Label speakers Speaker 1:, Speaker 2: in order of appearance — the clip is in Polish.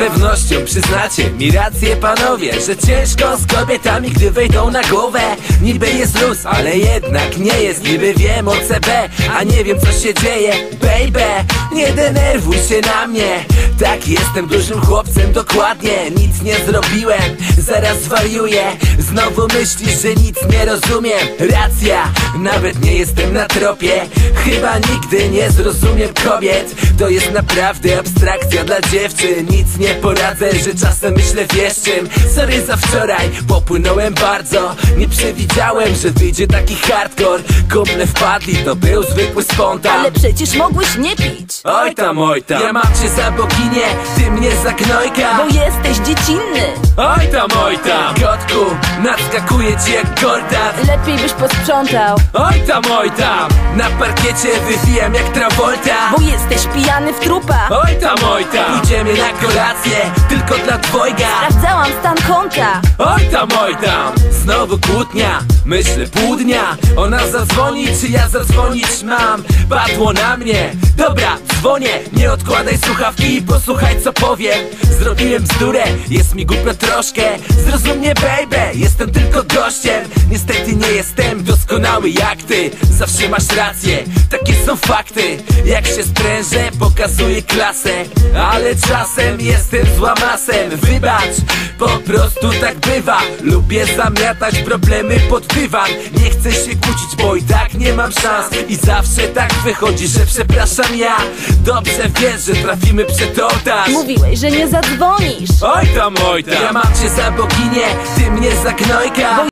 Speaker 1: pewnością przyznacie mi rację panowie Że ciężko z kobietami, gdy wejdą na głowę. Niby jest luz, ale jednak nie jest. Niby wiem o CB, a nie wiem co się dzieje. Baby, nie denerwuj się na mnie. Tak, jestem dużym chłopcem, dokładnie. Nic nie zrobiłem, zaraz zwariuję. Znowu myślisz, że nic nie rozumiem. Racja, nawet nie jestem na tropie. Chyba nigdy nie zrozumiem kobiet To jest naprawdę abstrakcja dla dziewczyn. Nic nie poradzę, że czasem myślę wiesz czym. Sorry za wczoraj, popłynąłem bardzo. Nie przewidziałem, że wyjdzie taki hardcore. Kumple wpadli, to był zwykły spontan.
Speaker 2: Ale przecież mogłeś nie pić.
Speaker 1: Oj tam, oj tam. Ja mam cię za boginię, ty mnie za gnojka.
Speaker 2: Bo jesteś dziecinny.
Speaker 1: Oj tam, oj tam. Kotku, nadskakuje ci jak kordat
Speaker 2: Lepiej byś posprzątał.
Speaker 1: Oj tam, oj tam. Na parkiecie wywijam jak Travolta
Speaker 2: Bo jesteś pijany w trupa.
Speaker 1: Oj tam, oj tam Pójdziemy na kolację, tylko dla dwojga.
Speaker 2: Sprawdzałam stan konta.
Speaker 1: Oj tam, oj tam Znowu kłótnia, myślę pół dnia. Ona zadzwoni, czy ja zadzwonić mam? Padło na mnie. Dobra, dzwonię, nie odkładaj słuchawki i posłuchaj co powiem. Zrobiłem bzdurę, jest mi głupio troszkę. Zrozum mnie baby, jestem tylko gościem Niestety nie jestem doskonały jak ty. Zawsze masz rację, takie są fakty. Jak się sprężę, pokazuję klasę. Ale czasem jestem złamasem Wybacz, po prostu tak bywa. Lubię zamiatać problemy pod dywan. Nie chcę się kłócić, bo i tak nie mam szans. I zawsze tak wychodzi, że przepraszam ja. Dobrze wiesz, że trafimy przed ołtarz.
Speaker 2: Mówiłeś, że nie zadzwonisz.
Speaker 1: Oj tam, oj tam. Ja mam cię za boginię, ty mnie za gnojka